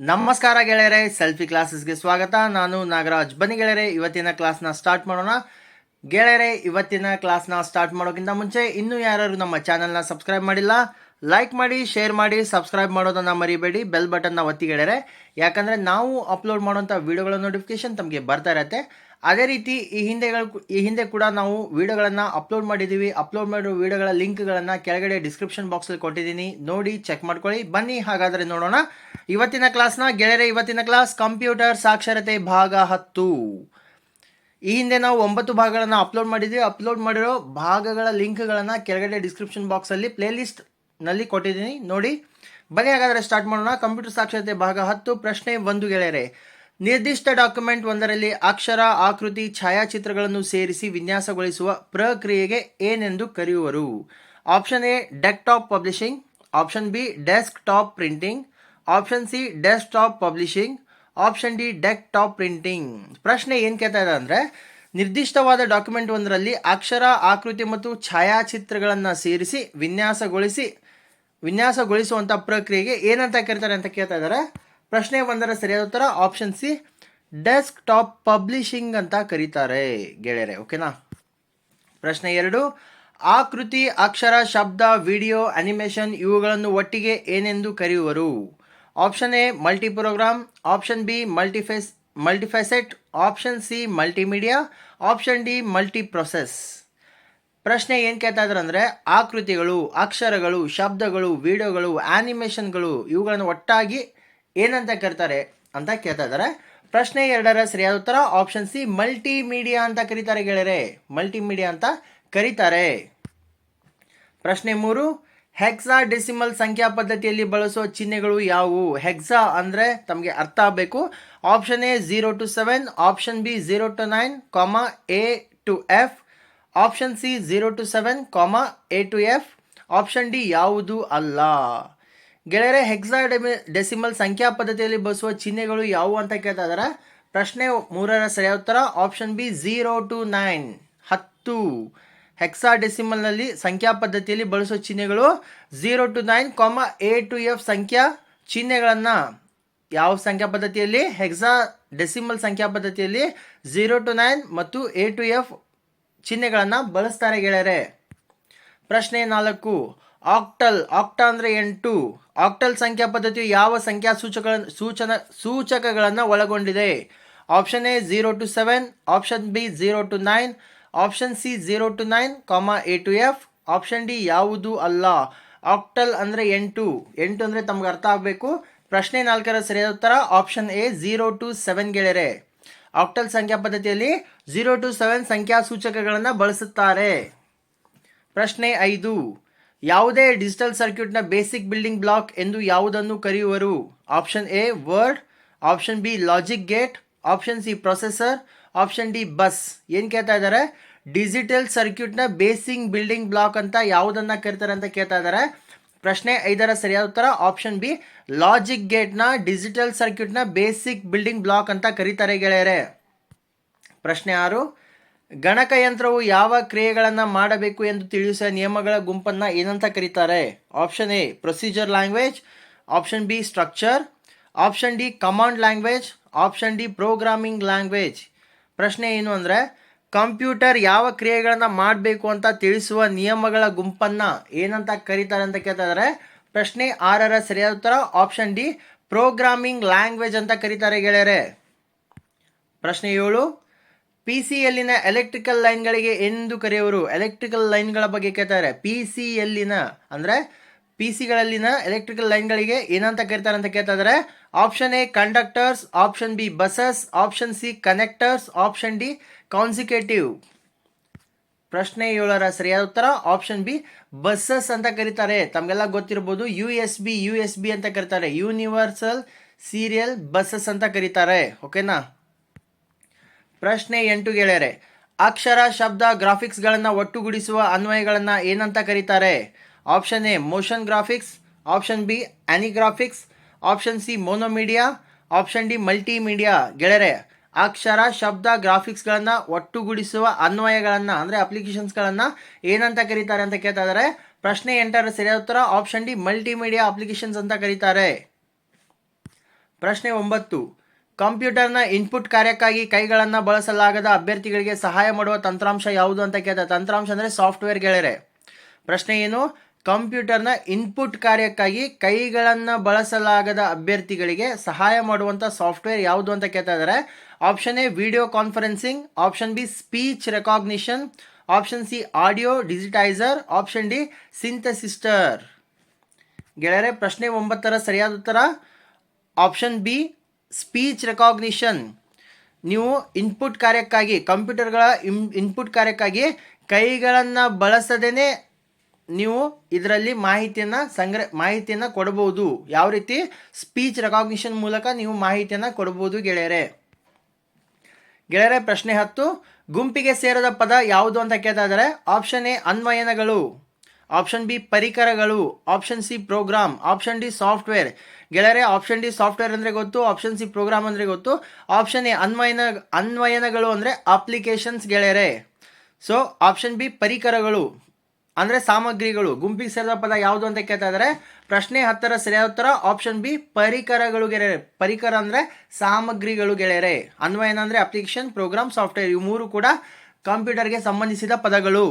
ನಮಸ್ಕಾರ ಗೆಳೆಯರೆ, ಸೆಲ್ಫಿ ಕ್ಲಾಸಸ್ಗೆ ಸ್ವಾಗತ. ನಾನು ನಾಗರಾಜ್. ಬನ್ನಿ ಗೆಳೆಯರೆ, ಇವತ್ತಿನ ಕ್ಲಾಸ್ನ ಸ್ಟಾರ್ಟ್ ಮಾಡೋಣ. ಗೆಳೆಯರೆ, ಇವತ್ತಿನ ಕ್ಲಾಸ್ನ ಸ್ಟಾರ್ಟ್ ಮಾಡೋಕ್ಕಿಂತ ಮುಂಚೆ ಇನ್ನೂ ಯಾರು ನಮ್ಮ ಚಾನಲ್ನ ಸಬ್ಸ್ಕ್ರೈಬ್ ಮಾಡಿಲ್ಲ? ಲೈಕ್ ಮಾಡಿ ಶೇರ್ ಮಾಡಿ ಸಬ್ಸ್ಕ್ರೈಬ್ ಮಾಡೋದನ್ನು ಮರಿಬೇಡಿ ಬೆಲ್ ಬಟನ್ನ ಒತ್ತಿಗೆಡರೆ. ಯಾಕಂದರೆ ನಾವು ಅಪ್ಲೋಡ್ ಮಾಡುವಂಥ ವೀಡಿಯೋಗಳ ನೋಟಿಫಿಕೇಶನ್ ತಮಗೆ ಬರ್ತಾ ಇರತ್ತೆ. ಅದೇ ರೀತಿ ಈ ಹಿಂದೆಗಳು ಈ ಹಿಂದೆ ಕೂಡ ನಾವು ವೀಡಿಯೋಗಳನ್ನು ಅಪ್ಲೋಡ್ ಮಾಡಿದ್ದೀವಿ ಅಪ್ಲೋಡ್ ಮಾಡಿರೋ ವೀಡಿಯೋಗಳ ಲಿಂಕ್ಗಳನ್ನು ಕೆಳಗಡೆ ಡಿಸ್ಕ್ರಿಪ್ಷನ್ ಬಾಕ್ಸಲ್ಲಿ ಕೊಟ್ಟಿದ್ದೀನಿ. ನೋಡಿ ಚೆಕ್ ಮಾಡ್ಕೊಳ್ಳಿ. ಬನ್ನಿ, ಹಾಗಾದರೆ ನೋಡೋಣ. ಇವತ್ತಿನ ಕ್ಲಾಸ್ನ ಗೆಳೆಯರೆ, ಇವತ್ತಿನ ಕ್ಲಾಸ್ ಕಂಪ್ಯೂಟರ್ ಸಾಕ್ಷರತೆ ಭಾಗ ಹತ್ತು. ಈ ಹಿಂದೆ ನಾವು ಒಂಬತ್ತು ಭಾಗಗಳನ್ನು ಅಪ್ಲೋಡ್ ಮಾಡಿದ್ದೀವಿ ಅಪ್ಲೋಡ್ ಮಾಡಿರೋ ಭಾಗಗಳ ಲಿಂಕ್ಗಳನ್ನು ಕೆಳಗಡೆ ಡಿಸ್ಕ್ರಿಪ್ಷನ್ ಬಾಕ್ಸಲ್ಲಿ ಪ್ಲೇಲಿಸ್ಟ್ನಲ್ಲಿ ಕೊಟ್ಟಿದ್ದೀನಿ. ನೋಡಿ ಬನ್ನಿ ಹಾಗಾದರೆ ಸ್ಟಾರ್ಟ್ ಮಾಡೋಣ. ಕಂಪ್ಯೂಟರ್ ಸಾಕ್ಷರತೆ ಭಾಗ ಹತ್ತು, ಪ್ರಶ್ನೆ ಒಂದು ಗೆಳೆಯರೆ. ನಿರ್ದಿಷ್ಟ ಡಾಕ್ಯುಮೆಂಟ್ ಒಂದರಲ್ಲಿ ಅಕ್ಷರ, ಆಕೃತಿ, ಛಾಯಾಚಿತ್ರಗಳನ್ನು ಸೇರಿಸಿ ವಿನ್ಯಾಸಗೊಳಿಸುವ ಪ್ರಕ್ರಿಯೆಗೆ ಏನೆಂದು ಕರೆಯುವರು? Option A desktop publishing option B desktop printing option C desktop publishing option D desktop printing ಪ್ರಶ್ನೆ ಏನು ಕೇಳ್ತಾ ಇದೆ ಅಂದರೆ, ನಿರ್ದಿಷ್ಟವಾದ ಡಾಕ್ಯುಮೆಂಟ್ ಒಂದರಲ್ಲಿ ಅಕ್ಷರ, ಆಕೃತಿ ಮತ್ತು ಛಾಯಾಚಿತ್ರಗಳನ್ನು ಸೇರಿಸಿ ವಿನ್ಯಾಸಗೊಳಿಸಿ ವಿನ್ಯಾಸಗೊಳಿಸುವಂಥ ಪ್ರಕ್ರಿಯೆಗೆ ಏನಂತ ಕರೀತಾರೆ ಅಂತ ಕೇಳ್ತಾ ಇದ್ದಾರೆ. ಪ್ರಶ್ನೆ ಒಂದರ ಸರಿಯಾದ ಉತ್ತರ option C desktop publishing ಅಂತ ಕರೀತಾರೆ ಗೆಳೆಯರೆ ಓಕೆನಾ ಪ್ರಶ್ನೆ ಎರಡು, ಆಕೃತಿ, ಅಕ್ಷರ, ಶಬ್ದ ವಿಡಿಯೋ ಅನಿಮೇಷನ್ ಇವುಗಳನ್ನು ಒಟ್ಟಿಗೆ ಏನೆಂದು ಕರೆಯುವರು? Option A multi program option B multiface multifacet option C multimedia option D multi process ಪ್ರಶ್ನೆ ಏನು ಕೇಳ್ತಾ ಇದ್ರು ಅಂದರೆ ಆಕೃತಿಗಳು, ಅಕ್ಷರಗಳು, ಶಬ್ದಗಳು, ವಿಡಿಯೋಗಳು ಆ್ಯನಿಮೇಷನ್ಗಳು ಇವುಗಳನ್ನು ಒಟ್ಟಾಗಿ ಏನಂತ ಕರೀತಾರೆ ಅಂತ ಕೇಳ್ತಾ ಇದ್ದಾರೆ ಪ್ರಶ್ನೆ ಎರಡರ ಸರಿಯಾದ ಉತ್ತರ ಆಪ್ಷನ್ ಸಿ ಮಲ್ಟಿಮೀಡಿಯಾ ಅಂತ ಕರೀತಾರೆ ಗೆಳೆಯರೆ. ಮಲ್ಟಿಮೀಡಿಯಾ ಅಂತ ಕರೀತಾರೆ. ಪ್ರಶ್ನೆ ಮೂರು ಹೆಕ್ಸಾ ಡೆಸಿಮಲ್ ಸಂಖ್ಯಾ ಪದ್ಧತಿಯಲ್ಲಿ ಬಳಸುವ ಚಿಹ್ನೆಗಳು ಯಾವುವು? ಹೆಕ್ಸಾ ಅಂದರೆ ತಮಗೆ ಅರ್ಥ ಆಗಬೇಕು. Option A zero to seven option B zero to nine comma A to F option C zero to seven comma A to F option D ಯಾವುದು ಅಲ್ಲ. ಗೆಳೆಯರೆ ಹೆಕ್ಸಾ ಡೆಸಿಮಲ್ ಸಂಖ್ಯಾ ಪದ್ಧತಿಯಲ್ಲಿ ಬಳಸುವ ಚಿಹ್ನೆಗಳು ಯಾವುವು ಅಂತ ಕೇಳ್ತಾ ಇದ್ದಾರೆ ಪ್ರಶ್ನೆ ಮೂರರ ಸರಿಯಾದ ಉತ್ತರ. Option B zero to nine ಹತ್ತು. ಹೆಕ್ಸಾ ಡೆಸಿಮಲ್ನಲ್ಲಿ ಸಂಖ್ಯಾ ಪದ್ಧತಿಯಲ್ಲಿ ಬಳಸುವ ಚಿಹ್ನೆಗಳು zero to nine comma A to F ಸಂಖ್ಯಾ ಚಿಹ್ನೆಗಳನ್ನು ಯಾವ ಸಂಖ್ಯಾ ಪದ್ಧತಿಯಲ್ಲಿ? ಹೆಕ್ಸಾ ಡೆಸಿಮಲ್ ಸಂಖ್ಯಾ ಪದ್ಧತಿಯಲ್ಲಿ ಝೀರೋ ಟು ನೈನ್ ಮತ್ತು ಎ ಟು ಎಫ್ ಚಿಹ್ನೆಗಳನ್ನು ಬಳಸ್ತಾರೆ ಗೆಳೆಯರೆ. ಪ್ರಶ್ನೆ ನಾಲ್ಕು, ಆಕ್ಟಲ್, ಆಕ್ಟಾ ಅಂದರೆ ಎಂಟು. ಆಕ್ಟಲ್ ಸಂಖ್ಯಾ ಪದ್ಧತಿಯು ಯಾವ ಸಂಖ್ಯಾ ಸೂಚಕ ಸೂಚನ, ಸೂಚಕಗಳನ್ನು ಒಳಗೊಂಡಿದೆ? Option A zero to seven, option B zero to nine, option C zero to nine, comma A to F, option D ಯಾವುದು ಅಲ್ಲ. ಆಕ್ಟಲ್ ಅಂದರೆ ಎಂಟು. ಎಂಟು ಅಂದರೆ ತಮ್ಗೆ ಅರ್ಥ ಆಗಬೇಕು. ಪ್ರಶ್ನೆ ನಾಲ್ಕರ ಸರಿಯಾದ ಉತ್ತರ option A zero to seven ಗೆಳೆಯರೆ. ಆಕ್ಟಲ್ ಸಂಖ್ಯಾ ಪದ್ಧತಿಯಲ್ಲಿ ಝೀರೋ ಟು ಸೆವೆನ್ ಸಂಖ್ಯಾ ಸೂಚಕಗಳನ್ನು ಬಳಸುತ್ತಾರೆ. ಪ್ರಶ್ನೆ ಐದು. ಯಾವುದೇ ಡಿಜಿಟಲ್ ಸರ್ಕ್ಯೂಟ್ನ ಬೇಸಿಕ್ ಬಿಲ್ಡಿಂಗ್ ಬ್ಲಾಕ್ ಎಂದು ಯಾವುದನ್ನು ಕರೆಯುವರು? Option A, word. Option B, logic gate. Option C, processor. Option D, bus. ಏನು ಕೇಳ್ತಾ ಇದ್ದಾರೆ ಡಿಜಿಟಲ್ ಸರ್ಕ್ಯೂಟ್ನ ಬೇಸಿಕ್ ಬಿಲ್ಡಿಂಗ್ ಬ್ಲಾಕ್ ಅಂತ ಯಾವುದನ್ನು ಕರೀತಾರೆ ಅಂತ ಕೇಳ್ತಾ ಇದ್ದಾರೆ ಪ್ರಶ್ನೆ ಐದರ ಸರಿಯಾದ ಉತ್ತರ, ಆಪ್ಷನ್ ಬಿ, ಲಾಜಿಕ್ ಗೇಟ್ನ ಡಿಜಿಟಲ್ ಸರ್ಕ್ಯೂಟ್ನ ಬೇಸಿಕ್ ಬಿಲ್ಡಿಂಗ್ ಬ್ಲಾಕ್ ಅಂತ ಕರೀತಾರೆ ಗೆಳೆಯರೆ. ಪ್ರಶ್ನೆ ಆರು ಗಣಕಯಂತ್ರವು ಯಾವ ಕ್ರಿಯೆಗಳನ್ನು ಮಾಡಬೇಕು ಎಂದು ತಿಳಿಸುವ ನಿಯಮಗಳ ಗುಂಪನ್ನು ಏನಂತ ಕರೀತಾರೆ? Option A procedure language option B structure option D command language option D programming language ಪ್ರಶ್ನೆ ಏನು ಅಂದರೆ, ಕಂಪ್ಯೂಟರ್ ಯಾವ ಕ್ರಿಯೆಗಳನ್ನು ಮಾಡಬೇಕು ಅಂತ ತಿಳಿಸುವ ನಿಯಮಗಳ ಗುಂಪನ್ನು ಏನಂತ ಕರೀತಾರೆ ಅಂತ ಕೇಳ್ತಾ ಪ್ರಶ್ನೆ ಆರರ ಸರಿಯಾದ ಉತ್ತರ ಆಪ್ಷನ್ ಡಿ ಪ್ರೋಗ್ರಾಮಿಂಗ್ ಲ್ಯಾಂಗ್ವೇಜ್ ಅಂತ ಕರೀತಾರೆ ಗೆಳೆಯರೆ. ಪ್ರಶ್ನೆ ಏಳು ಪಿ ಸಿಯಲ್ಲಿನ ಎಲೆಕ್ಟ್ರಿಕಲ್ ಲೈನ್ಗಳಿಗೆ ಎಂದು ಕರೆಯುವರು. ಎಲೆಕ್ಟ್ರಿಕಲ್ ಲೈನ್ಗಳ ಬಗ್ಗೆ ಕೇಳ್ತಾರೆ. ಪಿ ಸಿಯಲ್ಲಿನ ಅಂದರೆ ಪಿ ಸಿಗಳಲ್ಲಿನ ಎಲೆಕ್ಟ್ರಿಕಲ್ ಲೈನ್ಗಳಿಗೆ ಏನಂತ ಕರೀತಾರೆ ಅಂತ ಕೇಳ್ತಾ option A conductors option B buses option C connectors option D consecutive ಪ್ರಶ್ನೆ ಏಳರ ಸರಿಯಾದ ಉತ್ತರ. ಆಪ್ಷನ್ ಬಿ ಬಸ್ಸಸ್ ಅಂತ ಕರೀತಾರೆ. ತಮಗೆಲ್ಲ ಗೊತ್ತಿರ್ಬೋದು. U S B U S B ಅಂತ ಕರೀತಾರೆ. ಯೂನಿವರ್ಸಲ್ ಸೀರಿಯಲ್ ಬಸ್ಸಸ್ ಅಂತ ಕರೀತಾರೆ. ಓಕೆನಾ ಪ್ರಶ್ನೆ ಎಂಟು ಗೆಳೆಯರೆ, ಅಕ್ಷರ, ಶಬ್ದ ಗ್ರಾಫಿಕ್ಸ್ಗಳನ್ನು ಒಟ್ಟುಗೂಡಿಸುವ ಅನ್ವಯಗಳನ್ನು ಏನಂತ ಕರೀತಾರೆ? Option A, motion graphics, option B anigraphics option C, monomedia, option D, multimedia. ಗೆಳೆಯರೆ, ಅಕ್ಷರ, ಶಬ್ದ ಗ್ರಾಫಿಕ್ಸ್ಗಳನ್ನು ಒಟ್ಟುಗೂಡಿಸುವ ಅನ್ವಯಗಳನ್ನು, ಅಂದರೆ ಅಪ್ಲಿಕೇಶನ್ಸ್ಗಳನ್ನು ಏನಂತ ಕರೀತಾರೆ ಅಂತ ಕೇಳ್ತಾ ಇದ್ದಾರೆ ಪ್ರಶ್ನೆ ಎಂಟರ ಸರಿಯಾದ ಉತ್ತರ ಆಪ್ಷನ್ ಡಿ, ಮಲ್ಟಿಮೀಡಿಯಾ ಅಪ್ಲಿಕೇಶನ್ಸ್ ಅಂತ ಕರೀತಾರೆ. ಪ್ರಶ್ನೆ ಒಂಬತ್ತು ಕಂಪ್ಯೂಟರ್ನ ಇನ್ಪುಟ್ ಕಾರ್ಯಕ್ಕಾಗಿ ಕೈಗಳನ್ನು ಬಳಸಲಾಗದ ಅಭ್ಯರ್ಥಿಗಳಿಗೆ ಸಹಾಯ ಮಾಡುವ ತಂತ್ರಾಂಶ ಯಾವುದು ಅಂತ ಕೇಳ್ತಾರೆ ತಂತ್ರಾಂಶ ಅಂದರೆ ಸಾಫ್ಟ್ವೇರ್ ಗೆಳೆಯರೆ. ಪ್ರಶ್ನೆ ಏನು? ಕಂಪ್ಯೂಟರ್ನ ಇನ್ಪುಟ್ ಕಾರ್ಯಕ್ಕಾಗಿ ಕೈಗಳನ್ನು ಬಳಸಲಾಗದ ಅಭ್ಯರ್ಥಿಗಳಿಗೆ ಸಹಾಯ ಮಾಡುವಂಥ ಸಾಫ್ಟ್ವೇರ್ ಯಾವುದು ಅಂತ ಕೇಳ್ತಾ ಇದ್ದಾರೆ option A, video conferencing, option B, speech recognition, option C, audio digitizer, option D, synthesizer. ಗೆಳೆಯರೆ, ಪ್ರಶ್ನೆ ಒಂಬತ್ತರ ಸರಿಯಾದ ಉತ್ತರ? Option B speech recognition. ನೀವು ಇನ್ಪುಟ್ ಕಾರ್ಯಕ್ಕಾಗಿ, ಕಂಪ್ಯೂಟರ್ಗಳ ಇನ್ ಇನ್ಪುಟ್ ಕಾರ್ಯಕ್ಕಾಗಿ ಕೈಗಳನ್ನು ಬಳಸದೇ ನೀವು ಇದರಲ್ಲಿ ಮಾಹಿತಿಯನ್ನು ಸಂಗ್ರಹ ಮಾಹಿತಿಯನ್ನು ಕೊಡಬಹುದು. ಯಾವ ರೀತಿ? ಸ್ಪೀಚ್ ರೆಕಾಗ್ನಿಷನ್ ಮೂಲಕ ನೀವು ಮಾಹಿತಿಯನ್ನು ಕೊಡಬಹುದು ಗೆಳೆಯರೆ. ಗೆಳೆಯರೆ, ಪ್ರಶ್ನೆ ಹತ್ತು. ಗುಂಪಿಗೆ ಸೇರದ ಪದ ಯಾವುದು ಅಂತ ಕೇಳ್ತಾ ಇದ್ದಾರೆ? ಆಪ್ಷನ್ ಎ, ಅನ್ವಯನಗಳು. ಆಪ್ಷನ್ ಬಿ ಪರಿಕರಗಳು, option C program option D software. ಗೆಳೆಯರೆ, ಆಪ್ಷನ್ ಡಿ ಸಾಫ್ಟ್ವೇರ್ ಅಂದರೆ ಗೊತ್ತು, ಆಪ್ಷನ್ ಸಿ ಪ್ರೋಗ್ರಾಮ್ ಅಂದರೆ ಗೊತ್ತು. ಆಪ್ಷನ್ ಎ ಅನ್ವಯನ, ಅನ್ವಯನಗಳು ಅಂದರೆ ಅಪ್ಲಿಕೇಶನ್ಸ್ ಗೆಳೆಯರೆ. ಸೊ, ಆಪ್ಷನ್ ಬಿ ಪರಿಕರಗಳು ಅಂದರೆ ಸಾಮಗ್ರಿಗಳು. ಗುಂಪಿಗೆ ಸೇರಿದ ಪದ ಯಾವುದು ಅಂತ ಕೇಳ್ತಾ ಇದ್ದಾರೆ. ಪ್ರಶ್ನೆ ಹತ್ತರ, ಸರಿಯಾದ ಉತ್ತರ, ಆಪ್ಷನ್ ಬಿ ಪರಿಕರಗಳು ಗೆಳೆಯರೆ. ಪರಿಕರ ಅಂದರೆ ಸಾಮಗ್ರಿಗಳು ಗೆಳೆಯರೆ. ಅನ್ವಯನ ಅಂದರೆ ಅಪ್ಲಿಕೇಶನ್ ಪ್ರೋಗ್ರಾಮ್ ಸಾಫ್ಟ್ವೇರ್. ಇವು ಮೂರು ಕೂಡ ಕಂಪ್ಯೂಟರ್ಗೆ ಸಂಬಂಧಿಸಿದ ಪದಗಳು.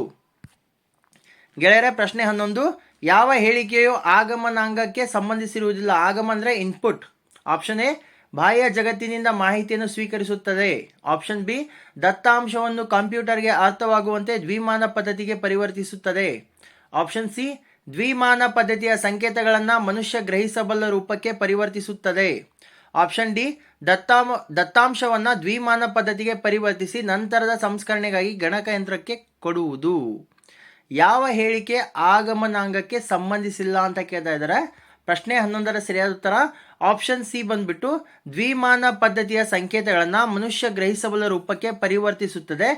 ಗೆಳೆಯರೆ, ಪ್ರಶ್ನೆ ಹನ್ನೊಂದು. ಯಾವ ಹೇಳಿಕೆಯು ಆಗಮನಾಂಗಕ್ಕೆ ಸಂಬಂಧಿಸಿರುವುದಿಲ್ಲ? ಆಗಮ ಅಂದರೆ ಇನ್ಪುಟ್ ಆಪ್ಷನ್ ಎ, ಬಾಹ್ಯ ಜಗತ್ತಿನಿಂದ ಮಾಹಿತಿಯನ್ನು ಸ್ವೀಕರಿಸುತ್ತದೆ. ಆಪ್ಷನ್ ಬಿ, ದತ್ತಾಂಶವನ್ನು ಕಂಪ್ಯೂಟರ್ಗೆ ಅರ್ಥವಾಗುವಂತೆ ದ್ವಿಮಾನ ಪದ್ಧತಿಗೆ ಪರಿವರ್ತಿಸುತ್ತದೆ. ಆಪ್ಷನ್ ಸಿ, ದ್ವಿಮಾನ ಪದ್ಧತಿಯ ಸಂಕೇತಗಳನ್ನು ಮನುಷ್ಯ ಗ್ರಹಿಸಬಲ್ಲ ರೂಪಕ್ಕೆ ಪರಿವರ್ತಿಸುತ್ತದೆ. ಆಪ್ಷನ್ ಡಿ ದತ್ತಾಮ ದತ್ತಾಂಶವನ್ನು ದ್ವಿಮಾನ ಪದ್ಧತಿಗೆ ಪರಿವರ್ತಿಸಿ ನಂತರದ ಸಂಸ್ಕರಣೆಗಾಗಿ ಗಣಕಯಂತ್ರಕ್ಕೆ ಕೊಡುವುದು. ಯಾವ ಹೇಳಿಕೆ ಆಗಮನಾಂಗಕ್ಕೆ ಸಂಬಂಧಿಸಿಲ್ಲ ಅಂತ ಕೇಳ್ತಾ ಇದ್ದಾರೆ. ಪ್ರಶ್ನೆ ಹನ್ನೊಂದರ ಸರಿಯಾದ ಉತ್ತರ ಆಪ್ಷನ್ ಸಿ ಬಂದ್ಬಿಟ್ಟು ದ್ವಿಮಾನ ಪದ್ಧತಿಯ ಸಂಕೇತಗಳನ್ನು ಮನುಷ್ಯ ಗ್ರಹಿಸಬಲ್ಲ ರೂಪಕ್ಕೆ ಪರಿವರ್ತಿಸುತ್ತದೆ.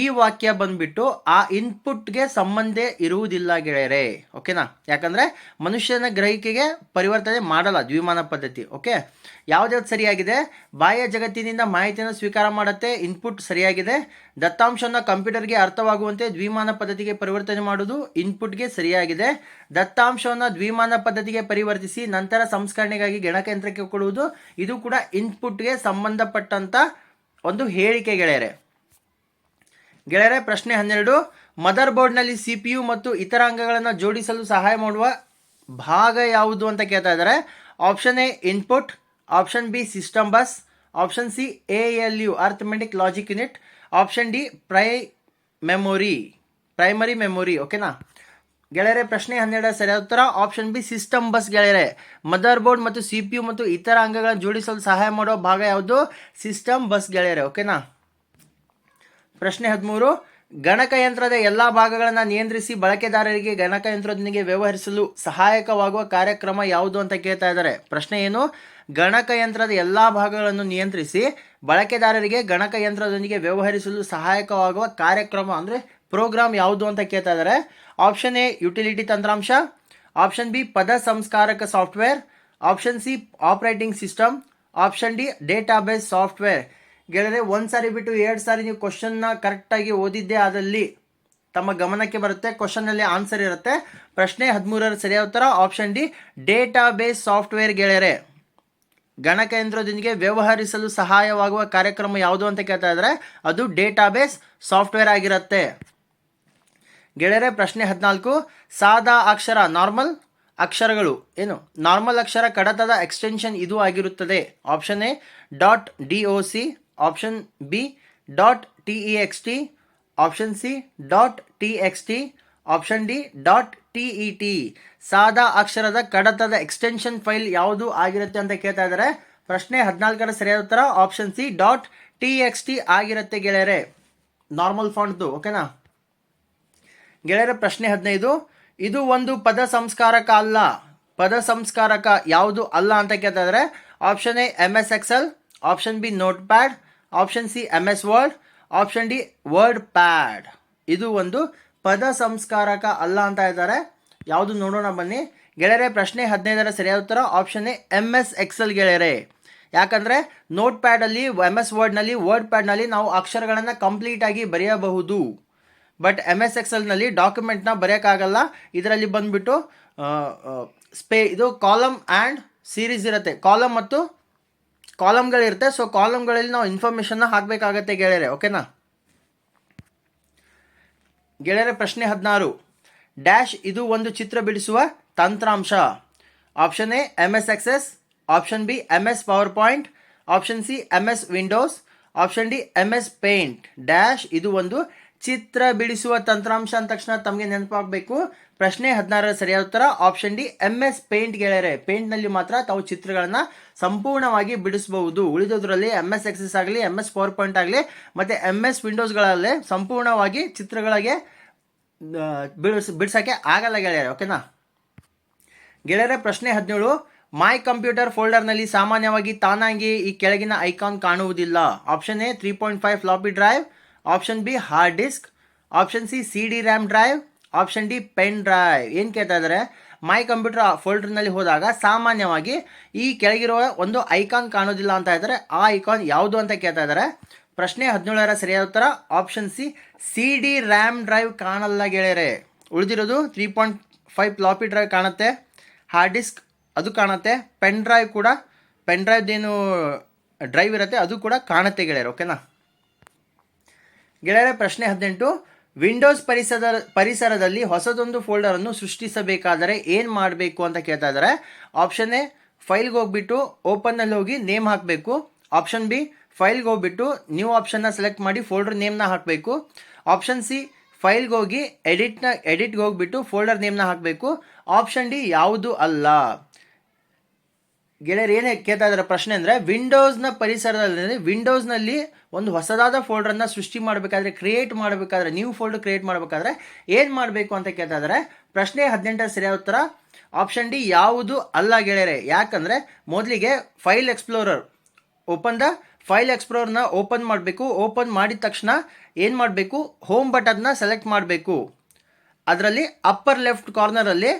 ಈ ವಾಕ್ಯ ಬಂದ್ಬಿಟ್ಟು ಆ ಇನ್ಪುಟ್ಗೆ ಸಂಬಂಧ ಇರುವುದಿಲ್ಲ ಗೆಳೆಯರೆ. ಓಕೆನಾ ಯಾಕಂದ್ರೆ ಮನುಷ್ಯನ ಗ್ರಹಿಕೆಗೆ ಪರಿವರ್ತನೆ ಮಾಡಲ್ಲ ದ್ವಿಮಾನ ಪದ್ಧತಿ. ಓಕೆ ಯಾವುದ್ಯಾವ್ದು ಸರಿಯಾಗಿದೆ? ಬಾಹ್ಯ ಜಗತ್ತಿನಿಂದ ಮಾಹಿತಿಯನ್ನು ಸ್ವೀಕಾರ ಮಾಡುತ್ತೆ ಇನ್ಪುಟ್ ಸರಿಯಾಗಿದೆ. ದತ್ತಾಂಶವನ್ನು ಕಂಪ್ಯೂಟರ್ಗೆ ಅರ್ಥವಾಗುವಂತೆ ದ್ವಿಮಾನ ಪದ್ಧತಿಗೆ ಪರಿವರ್ತನೆ ಮಾಡುವುದು ಇನ್ಪುಟ್ಗೆ ಸರಿಯಾಗಿದೆ. ದತ್ತಾಂಶವನ್ನು ದ್ವಿಮಾನ ಪದ್ಧತಿಗೆ ಪರಿವರ್ತಿಸಿ ನಂತರ ಸಂಸ್ಕರಣೆಗಾಗಿ ಗಣಕಯಂತ್ರಕ್ಕೆ ಕೊಡುವುದು, ಇದು ಕೂಡ ಇನ್ಪುಟ್ಗೆ ಸಂಬಂಧಪಟ್ಟಂತ ಒಂದು ಹೇಳಿಕೆ ಗೆಳೆಯರೆ. ಗೆಳೆಯರೆ, ಪ್ರಶ್ನೆ ಹನ್ನೆರಡು ಮದರ್ ಬೋರ್ಡ್ನಲ್ಲಿ ಸಿ ಪಿ ಯು ಮತ್ತು ಇತರ ಅಂಗಗಳನ್ನು ಜೋಡಿಸಲು ಸಹಾಯ ಮಾಡುವ ಭಾಗ ಯಾವುದು ಅಂತ ಕೇಳ್ತಾ ಇದ್ದಾರೆ. Option A input option B system bus option C A L U arithmetic logic unit option D pri memory primary memory ಓಕೆನಾ ಗೆಳೆಯರೆ, ಪ್ರಶ್ನೆ ಹನ್ನೆರಡು ಸರಿಯಾದ ಉತ್ತರ ಆಪ್ಷನ್ ಬಿ ಸಿಸ್ಟಮ್ ಬಸ್ ಗೆಳೆಯರೆ. ಮದರ್ ಬೋರ್ಡ್ ಮತ್ತು ಸಿ ಪಿ ಯು ಮತ್ತು ಇತರ ಅಂಗಗಳನ್ನು ಜೋಡಿಸಲು ಸಹಾಯ ಮಾಡುವ ಭಾಗ ಯಾವುದು? ಸಿಸ್ಟಮ್ ಬಸ್ ಗೆಳೆಯರೆ ಓಕೆನಾ ಪ್ರಶ್ನೆ ಹದಿಮೂರು. ಗಣಕಯಂತ್ರದ ಎಲ್ಲ ಭಾಗಗಳನ್ನು ನಿಯಂತ್ರಿಸಿ ಬಳಕೆದಾರರಿಗೆ ಗಣಕಯಂತ್ರದೊಂದಿಗೆ ವ್ಯವಹರಿಸಲು ಸಹಾಯಕವಾಗುವ ಕಾರ್ಯಕ್ರಮ ಯಾವುದು ಅಂತ ಕೇಳ್ತಾ ಇದ್ದಾರೆ. ಪ್ರಶ್ನೆ ಏನು? ಗಣಕಯಂತ್ರದ ಎಲ್ಲ ಭಾಗಗಳನ್ನು ನಿಯಂತ್ರಿಸಿ ಬಳಕೆದಾರರಿಗೆ ಗಣಕಯಂತ್ರದೊಂದಿಗೆ ವ್ಯವಹರಿಸಲು ಸಹಾಯಕವಾಗುವ ಕಾರ್ಯಕ್ರಮ ಅಂದರೆ ಪ್ರೋಗ್ರಾಮ್ ಯಾವುದು ಅಂತ ಕೇಳ್ತಾ ಇದ್ದಾರೆ ಆಪ್ಷನ್ ಎ ಯುಟಿಲಿಟಿ ತಂತ್ರಾಂಶ. ಆಪ್ಷನ್ ಬಿ ಪದ ಸಂಸ್ಕಾರಕ software. Option C operating system option D database software ಗೆಳೆಯರೆ, ಒಂದು ಸಾರಿ ಬಿಟ್ಟು ಎರಡು ಸಾರಿ ನೀವು ಕ್ವಶನ್ನ ಕರೆಕ್ಟಾಗಿ ಓದಿದ್ದೆ ಅದರಲ್ಲಿ ತಮ್ಮ ಗಮನಕ್ಕೆ ಬರುತ್ತೆ ಕ್ವಶನ್ನಲ್ಲಿ ಆನ್ಸರ್ ಇರುತ್ತೆ. ಪ್ರಶ್ನೆ ಹದಿಮೂರರ ಸರಿಯಾದ ಉತ್ತರ ಆಪ್ಷನ್ ಡಿ ಡೇಟಾಬೇಸ್ ಸಾಫ್ಟ್ವೇರ್ ಗೆಳೆಯರೆ. ಗಣಕಯಂತ್ರದೊಂದಿಗೆ ವ್ಯವಹರಿಸಲು ಸಹಾಯವಾಗುವ ಕಾರ್ಯಕ್ರಮ ಯಾವುದು ಅಂತ ಕೇಳ್ತಾ ಇದ್ದಾರೆ ಅದು ಡೇಟಾಬೇಸ್ ಸಾಫ್ಟ್ವೇರ್ ಆಗಿರುತ್ತೆ. ಗೆಳೆಯರೆ, ಪ್ರಶ್ನೆ ಹದಿನಾಲ್ಕು. ಸಾದಾ ಅಕ್ಷರ, ನಾರ್ಮಲ್ ಅಕ್ಷರಗಳು. ಏನು? ನಾರ್ಮಲ್ ಅಕ್ಷರ ಕಡತದ ಎಕ್ಸ್ಟೆನ್ಷನ್ ಇದು ಆಗಿರುತ್ತದೆ. Option A, dot D O C. Option B, dot T E X T. Option C, dot T X T. Option D, dot T E T. ಸಾದಾ ಅಕ್ಷರದ ಕಡತದ ಎಕ್ಸ್ಟೆನ್ಷನ್ ಫೈಲ್ ಯಾವುದು ಆಗಿರುತ್ತೆ ಅಂತ ಕೇಳ್ತಾ ಇದ್ದಾರೆ. ಪ್ರಶ್ನೆ ಹದಿನಾಲ್ಕರ ಸರಿಯಾದ ಉತ್ತರ, option C, dot T X T ಆಗಿರುತ್ತೆ ಗೆಳೆಯರೆ. ನಾರ್ಮಲ್ ಫಾಂಟ್ದು, ಓಕೆನಾ? ಗೆಳೆಯರ ಪ್ರಶ್ನೆ ಹದಿನೈದು. ಇದು ಒಂದು ಪದ ಸಂಸ್ಕಾರಕ ಅಲ್ಲ. ಪದ ಸಂಸ್ಕಾರಕ ಯಾವುದು ಅಲ್ಲ ಅಂತ ಕೇಳ್ತಾಯಿದ್ದಾರೆ option A M S Excel option B Notepad option C M S Word option D WordPad ಇದು ಒಂದು ಪದ ಸಂಸ್ಕಾರಕ ಅಲ್ಲ ಅಂತ ಇದ್ದಾರೆ ಯಾವುದು ನೋಡೋಣ ಬನ್ನಿ. ಗೆಳೆಯರೆ, ಪ್ರಶ್ನೆ ಹದಿನೈದರ ಸರಿಯಾದ ಉತ್ತರ. Option A M S Excel ಗೆಳೆಯರೆ. ಯಾಕಂದರೆ ನೋಟ್ ಪ್ಯಾಡಲ್ಲಿ ಎಂ ಎಸ್ ವರ್ಡ್ನಲ್ಲಿ ವರ್ಡ್ ಪ್ಯಾಡ್ನಲ್ಲಿ ನಾವು ಅಕ್ಷರಗಳನ್ನು ಕಂಪ್ಲೀಟಾಗಿ ಬರೆಯಬಹುದು. ಬಟ್ ಎಂ ಎಸ್ ಎಕ್ಸೆಲ್ನಲ್ಲಿ ಡಾಕ್ಯುಮೆಂಟ್ನ ಬರೆಯೋಕ್ಕಾಗಲ್ಲ. ಇದರಲ್ಲಿ ಬಂದುಬಿಟ್ಟು ಸ್ಪೇ, ಇದು ಕಾಲಮ್ ಆ್ಯಂಡ್ ಸೀರೀಸ್ ಇರುತ್ತೆ. ಕಾಲಮ್ ಮತ್ತು ಕಾಲಮ್ಗಳಿರುತ್ತೆ ಸೊ ಕಾಲಮ್ಗಳಲ್ಲಿ ನಾವು ಇನ್ಫಾರ್ಮೇಷನ್ನ ಹಾಕಬೇಕಾಗತ್ತೆ ಗೆಳೆಯರೆ ಓಕೆನಾ ಗೆಳೆಯರೆ, ಪ್ರಶ್ನೆ ಹದಿನಾರು. ಡ್ಯಾಶ್ ಇದು ಒಂದು ಚಿತ್ರ ಬಿಡಿಸುವ ತಂತ್ರಾಂಶ. Option A M S Access option B M S PowerPoint option C M S Windows option D M S Paint dash ಇದು ಒಂದು ಚಿತ್ರ ಬಿಡಿಸುವ ತಂತ್ರಾಂಶ ಅಂದ ತಕ್ಷಣ ತಮಗೆ ನೆನಪಾಗಬೇಕು. ಪ್ರಶ್ನೆ ಹದಿನಾರರ ಸರಿಯಾದ ಉತ್ತರ option D M S Paint ಗೆಳೆಯರೆ ಪೇಂಟ್ನಲ್ಲಿ ಮಾತ್ರ ತಾವು ಚಿತ್ರಗಳನ್ನು ಸಂಪೂರ್ಣವಾಗಿ ಬಿಡಿಸಬಹುದು. ಉಳಿದೋದ್ರಲ್ಲಿ ಎಂ ಎಸ್ ಎಕ್ಸೆಸ್ ಆಗಲಿ ಎಂ ಎಸ್ ಪವರ್ ಪಾಯಿಂಟ್ ಆಗಲಿ, ಮತ್ತು ಎಂ ಎಸ್ ವಿಂಡೋಸ್ಗಳಲ್ಲಿ ಸಂಪೂರ್ಣವಾಗಿ ಚಿತ್ರಗಳಿಗೆ ಬಿಡಿಸ್, ಬಿಡ್ಸೋಕ್ಕೆ ಆಗಲ್ಲ ಗೆಳೆಯರೆ ಓಕೆನಾ ಗೆಳೆಯರೆ, ಪ್ರಶ್ನೆ ಹದಿನೇಳು ಮೈ ಕಂಪ್ಯೂಟರ್ ಫೋಲ್ಡರ್ನಲ್ಲಿ ಸಾಮಾನ್ಯವಾಗಿ ತಾನಾಗಿ ಈ ಕೆಳಗಿನ ಐಕಾನ್ ಕಾಣುವುದಿಲ್ಲ. Option A three point five floppy drive option B hard disk, option C C D RAM drive, option D pen drive. ಏನು ಕೇಳ್ತಾ ಇದ್ದಾರೆ ಮೈ ಕಂಪ್ಯೂಟರ್ ಫೋಲ್ಡರ್ನಲ್ಲಿ ಹೋದಾಗ ಸಾಮಾನ್ಯವಾಗಿ ಈ ಕೆಳಗಿರುವ ಒಂದು ಐಕಾನ್ ಕಾಣೋದಿಲ್ಲ ಅಂತ ಇದ್ದಾರೆ ಆ ಐಕಾನ್ ಯಾವುದು ಅಂತ ಕೇಳ್ತಾ ಇದ್ದಾರೆ ಪ್ರಶ್ನೆ ಹದಿನೇಳರ ಸರಿಯಾದ ಉತ್ತರ, option C C D RAM drive ಕಾಣಲ್ಲ ಗೆಳೆಯರೆ. ಉಳಿದಿರೋದು three point five floppy drive ಕಾಣುತ್ತೆ, ಹಾರ್ಡ್ ಡಿಸ್ಕ್ ಅದು ಕಾಣುತ್ತೆ, ಪೆನ್ ಡ್ರೈವ್ ಕೂಡ, ಪೆನ್ ಡ್ರೈವ್ದೇನು ಡ್ರೈವ್ ಇರುತ್ತೆ ಅದು ಕೂಡ ಕಾಣುತ್ತೆ ಗೆಳೆಯರು ಓಕೆನಾ ಗೆಳೆಯರ, ಪ್ರಶ್ನೆ ಹದಿನೆಂಟು. ವಿಂಡೋಸ್ ಪರಿಸರ, ಪರಿಸರದಲ್ಲಿ ಹೊಸದೊಂದು ಫೋಲ್ಡರನ್ನು ಸೃಷ್ಟಿಸಬೇಕಾದರೆ ಏನು ಮಾಡಬೇಕು ಅಂತ ಕೇಳ್ತಾ ಇದ್ದಾರೆ. ಆಪ್ಷನ್ ಎ ಫೈಲ್ಗೆ ಹೋಗ್ಬಿಟ್ಟು ಓಪನ್ನಲ್ಲಿ ಹೋಗಿ ನೇಮ್ ಹಾಕಬೇಕು. ಆಪ್ಷನ್ ಬಿ ಫೈಲ್ಗೆ ಹೋಗ್ಬಿಟ್ಟು ನ್ಯೂ ಆಪ್ಷನ್ನ ಸೆಲೆಕ್ಟ್ ಮಾಡಿ ಫೋಲ್ಡರ್ ನೇಮ್ನ ಹಾಕಬೇಕು. ಆಪ್ಷನ್ ಸಿ ಫೈಲ್ಗೆ ಹೋಗಿ ಎಡಿಟ್ನ ಎಡಿಟ್ಗೆ ಹೋಗ್ಬಿಟ್ಟು ಫೋಲ್ಡರ್ ನೇಮ್ನ ಹಾಕಬೇಕು. ಆಪ್ಷನ್ ಡಿ, ಯಾವುದು ಅಲ್ಲ. ಗೆಳೆಯರು ಏನೇ ಕೇಳ್ತಾ ಇದ್ದಾರೆ ಪ್ರಶ್ನೆ ಅಂದರೆ ವಿಂಡೋಸ್ನ ಪರಿಸರದಲ್ಲಿ ವಿಂಡೋಸ್ನಲ್ಲಿ ಒಂದು ಹೊಸದಾದ ಫೋಲ್ಡರನ್ನು ಸೃಷ್ಟಿ ಮಾಡಬೇಕಾದ್ರೆ ಕ್ರಿಯೇಟ್ ಮಾಡಬೇಕಾದ್ರೆ ನ್ಯೂ ಫೋಲ್ಡ್ ಕ್ರಿಯೇಟ್ ಮಾಡಬೇಕಾದ್ರೆ ಏನು ಮಾಡಬೇಕು ಅಂತ ಕೇಳ್ತಾ ಇದ್ದಾರೆ? ಪ್ರಶ್ನೆ ಹದಿನೆಂಟರ ಸರಿಯಾದ ಉತ್ತರ ಆಪ್ಷನ್ ಡಿ ಯಾವುದು ಅಲ್ಲ ಗೆಳೆಯರೆ. ಯಾಕಂದರೆ ಮೊದಲಿಗೆ file explorer open the file ಎಕ್ಸ್ಪ್ಲೋರ್ನ open ಮಾಡಬೇಕು ಓಪನ್ ಮಾಡಿದ ತಕ್ಷಣ ಏನು ಮಾಡಬೇಕು? ಹೋಮ್ ಬಟನ್ನ ಸೆಲೆಕ್ಟ್ ಮಾಡಬೇಕು. ಅದರಲ್ಲಿ upper left ಕಾರ್ನರಲ್ಲಿ